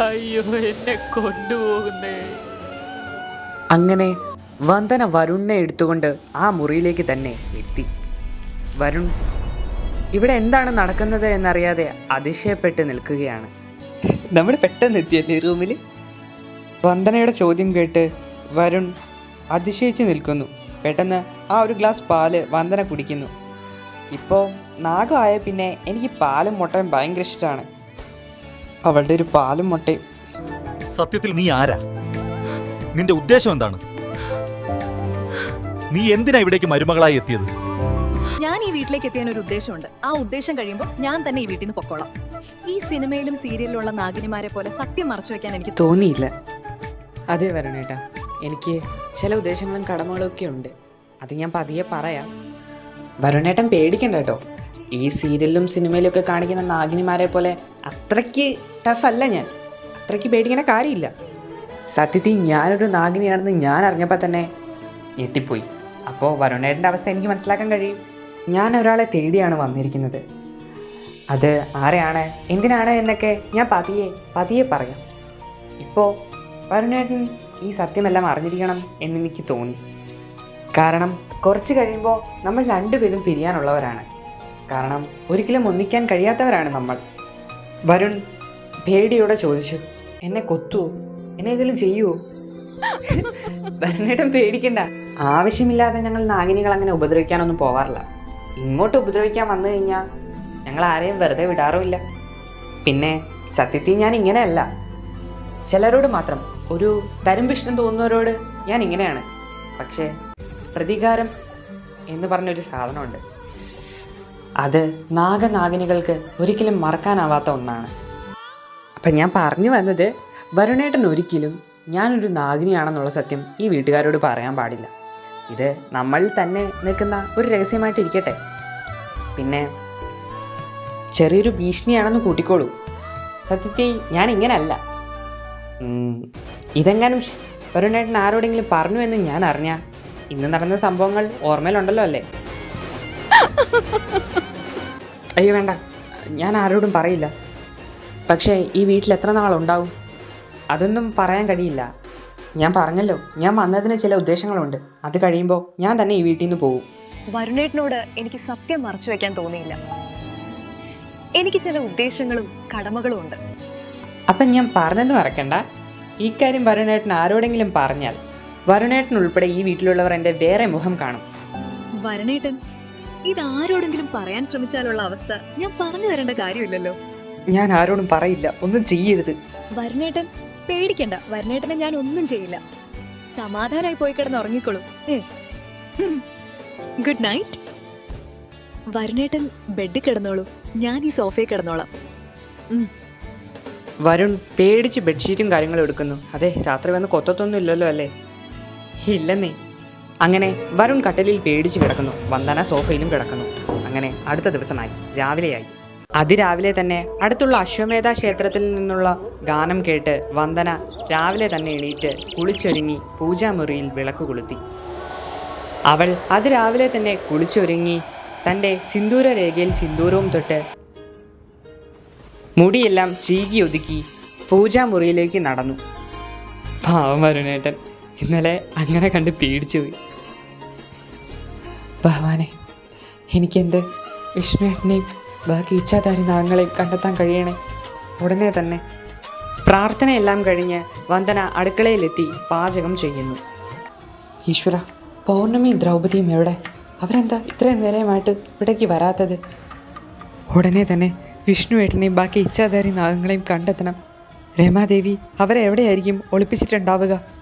അയ്യോ എന്നെ കൊണ്ടുപോകുന്നേ. അങ്ങനെ വന്ദന വരുണിനെ എടുത്തുകൊണ്ട് ആ മുറിയിലേക്ക് തന്നെ എത്തി. വരുൺ ഇവിടെ എന്താണ് നടക്കുന്നത് എന്നറിയാതെ അതിശയപ്പെട്ട് നിൽക്കുകയാണ്. നമ്മൾ പെട്ടെന്ന് എത്തിയല്ലേ റൂമിൽ വന്ദനയുടെ ചോദ്യം കേട്ട് വരുൺ അതിശയിച്ച് നിൽക്കുന്നു. പെട്ടെന്ന് ആ ഒരു ഗ്ലാസ് പാൽ വന്ദന കുടിക്കുന്നു. ഇപ്പോൾ നാഗമായ പിന്നെ എനിക്ക് പാലും മുട്ടയും ഭയങ്കര ഇഷ്ടമാണ് അവളുടെ ഒരു പാലും മുട്ടയും. സത്യത്തിൽ നീ ആരാ? നിന്റെ ഉദ്ദേശം എന്താണ്? നീ എന്തിനാ ഇവിടേക്ക് മരുമകളായി എത്തിയത്? ഞാൻ ഈ വീട്ടിലേക്ക് എത്തിയാൻ ഒരു ഉദ്ദേശമുണ്ട്. ആ ഉദ്ദേശം കഴിയുമ്പോൾ ഞാൻ തന്നെ ഈ വീട്ടിൽ നിന്ന് പൊക്കോളാം. ഈ സിനിമയിലും സീരിയലിലുള്ള നാഗിനിമാരെ പോലെ സത്യം മറച്ചു വെക്കാൻ എനിക്ക് തോന്നിയില്ല. അതെ വരണേട്ടാ എനിക്ക് ചില ഉദ്ദേശങ്ങളും കടമകളും ഒക്കെ ഉണ്ട്. അത് ഞാൻ പതിയെ പറയാം. വരുണേട്ടൻ പേടിക്കണ്ട കേട്ടോ. ഈ സീരിയലിലും സിനിമയിലൊക്കെ കാണിക്കുന്ന നാഗിനിമാരെ പോലെ അത്രയ്ക്ക് ടഫല്ല ഞാൻ. അത്രയ്ക്ക് പേടിക്കേണ്ട കാര്യമില്ല. സത്യത്തിൽ ഞാനൊരു നാഗിനിയാണെന്ന് ഞാൻ അറിഞ്ഞപ്പോൾ തന്നെ ഞെട്ടിപ്പോയി. അപ്പോൾ വരുണേട്ടന്റെ അവസ്ഥ എനിക്ക് മനസ്സിലാക്കാൻ കഴിയും. ഞാൻ ഒരാളെ തേടിയാണ് വന്നിരിക്കുന്നത്. അത് ആരെയാണ് എന്തിനാണ് എന്നൊക്കെ ഞാൻ പതിയെ പതിയെ പറയാം. ഇപ്പോൾ വരുണേട്ടൻ ഈ സത്യമെല്ലാം അറിഞ്ഞിരിക്കണം എന്നെനിക്ക് തോന്നി. കാരണം കുറച്ച് കഴിയുമ്പോൾ നമ്മൾ രണ്ടുപേരും പിരിയാനുള്ളവരാണ്. കാരണം ഒരിക്കലും ഒന്നിക്കാൻ കഴിയാത്തവരാണ് നമ്മൾ. വരുൺ പേടിയോടെ ചോദിച്ചു എന്നെ കൊത്തുവോ എന്നെ ഇതിലും ചെയ്യുവോ വരുണേട്ടൻ പേടിക്കണ്ട. ആവശ്യമില്ലാതെ ഞങ്ങൾ നാഗിനികൾ അങ്ങനെ ഉപദ്രവിക്കാനൊന്നും പോവാറില്ല. ഇങ്ങോട്ട് ഉപദ്രവിക്കാൻ വന്നു കഴിഞ്ഞാൽ ഞങ്ങൾ ആരെയും വെറുതെ വിടാറുമില്ല പിന്നെ സത്യത്തിൽ ഞാൻ ഇങ്ങനെയല്ല. ചിലരോട് മാത്രം ഒരു തരുംഭിഷ്ണം തോന്നുന്നവരോട് ഞാൻ ഇങ്ങനെയാണ്. പക്ഷേ പ്രതികാരം എന്ന് പറഞ്ഞൊരു സാധനമുണ്ട്. അത് നാഗനാഗിനികൾക്ക് ഒരിക്കലും മറക്കാനാവാത്ത ഒന്നാണ്. അപ്പം ഞാൻ പറഞ്ഞു വന്നത് വരുണേട്ടൻ ഒരിക്കലും ഞാനൊരു നാഗിനിയാണെന്നുള്ള സത്യം ഈ വീട്ടുകാരോട് പറയാൻ പാടില്ല. ഇത് നമ്മൾ തന്നെ നിൽക്കുന്ന ഒരു രഹസ്യമായിട്ട് ഇരിക്കട്ടെ. പിന്നെ ചെറിയൊരു ഭീഷണിയാണെന്ന് കൂട്ടിക്കോളൂ. സത്യത്തെ ഞാൻ ഇങ്ങനല്ല. ഇതെങ്ങാനും വരുണേട്ടൻ ആരോടെങ്കിലും പറഞ്ഞു എന്ന് ഞാൻ അറിഞ്ഞ ഇന്ന് നടന്ന സംഭവങ്ങൾ ഓർമ്മയിലുണ്ടല്ലോ അല്ലേ? അയ്യോ വേണ്ട. ഞാൻ ആരോടും പറയില്ല. പക്ഷേ ഈ വീട്ടിൽ എത്ര നാളുണ്ടാവും? അതൊന്നും പറയാൻ കഴിയില്ല. ഞാൻ പറഞ്ഞല്ലോ ഞാൻ വന്നതിന് ചില ഉദ്ദേശങ്ങളുണ്ട്. അത് കഴിയുമ്പോൾ ഞാൻ തന്നെ ഈ വീട്ടിൽ നിന്ന് പോകും. വരുണേട്ടനോട് എനിക്ക് സത്യം മറച്ചു വെക്കാൻ തോന്നിയില്ല. എനിക്ക് ചില ഉദ്ദേശങ്ങളും കടമകളും ഉണ്ട്. അപ്പം ഞാൻ പറഞ്ഞത് മറക്കണ്ട. ഈ കാര്യം വരുണേട്ടൻ ആരോടെങ്കിലും പറഞ്ഞാൽ വരുണേട്ടൻ ഉൾപ്പെടെ ഈ വീട്ടിലുള്ളവർ എന്റെ വേറെ മുഖം കാണും. വരുണേട്ടൻ ഇത് ആരോടെങ്കിലും പറയാൻ ശ്രമിച്ചാലുള്ള അവസ്ഥ ഞാൻ പറഞ്ഞു തരേണ്ട കാര്യമില്ലല്ലോ. ഞാൻ ആരോടും പറയില്ല. ഒന്നും ചെയ്യരുത്. വരുണേട്ടൻ പേടിക്കണ്ട. വരുണേട്ടനെ ഞാൻ ഒന്നും ചെയ്യില്ല. സമാധാനായി പോയി കിടന്ന് ഉറങ്ങിക്കോളൂ. ഗുഡ് നൈറ്റ് വരുണേട്ടൻ ബെഡ് കിടന്നോളൂ. ഞാൻ ഈ സോഫയിൽ കിടന്നോളാം. വരുൺ പേടിച്ച് ബെഡ്ഷീറ്റും കാര്യങ്ങളും എടുക്കുന്നു. അതെ രാത്രി വന്ന് കൊത്തത്തൊന്നും ഇല്ലല്ലോ അല്ലേ? ഇല്ലെന്നേ. അങ്ങനെ വരുൺ കട്ടലിൽ പേടിച്ചു കിടക്കുന്നു. വന്ദന സോഫയിലും കിടക്കുന്നു. അങ്ങനെ അടുത്ത ദിവസമായി. രാവിലെയായി. അതിരാവിലെ തന്നെ അടുത്തുള്ള അശ്വമേധ ക്ഷേത്രത്തിൽ നിന്നുള്ള ഗാനം കേട്ട് വന്ദന രാവിലെ തന്നെ എണീറ്റ് കുളിച്ചൊരുങ്ങി പൂജാമുറിയിൽ വിളക്ക് കൊളുത്തി. അവൾ അതിരാവിലെ തന്നെ കുളിച്ചൊരുങ്ങി തന്റെ സിന്ദൂര രേഖയിൽ സിന്ദൂരവും തൊട്ട് മുടിയെല്ലാം ചീകി ഒതുക്കി പൂജാമുറിയിലേക്ക് നടന്നു. പാവം വരുണേട്ടൻ. ഇന്നലെ അങ്ങനെ കണ്ട് പേടിച്ചു പോയി ഭഗവാനെ എനിക്കെന്ത് വിഷ്ണുവേട്ടനെയും ബാക്കി ഇച്ഛാധാരി നാഗങ്ങളെയും കണ്ടെത്താൻ കഴിയണേ? ഉടനെ തന്നെ പ്രാർത്ഥനയെല്ലാം കഴിഞ്ഞ് വന്ദന അടുക്കളയിലെത്തി പാചകം ചെയ്യുന്നു. ഈശ്വര പൗർണമിയും ദ്രൗപദിയും എവിടെ? അവരെന്താ ഇത്രയും നേരമായിട്ട് ഇവിടേക്ക് വരാത്തത്? ഉടനെ തന്നെ വിഷ്ണുവേട്ടനെയും ബാക്കി ഇച്ഛാധാരി നാഗങ്ങളെയും കണ്ടെത്തണം. രമാദേവി അവരെ എവിടെയായിരിക്കും ഒളിപ്പിച്ചിട്ടുണ്ടാവുക?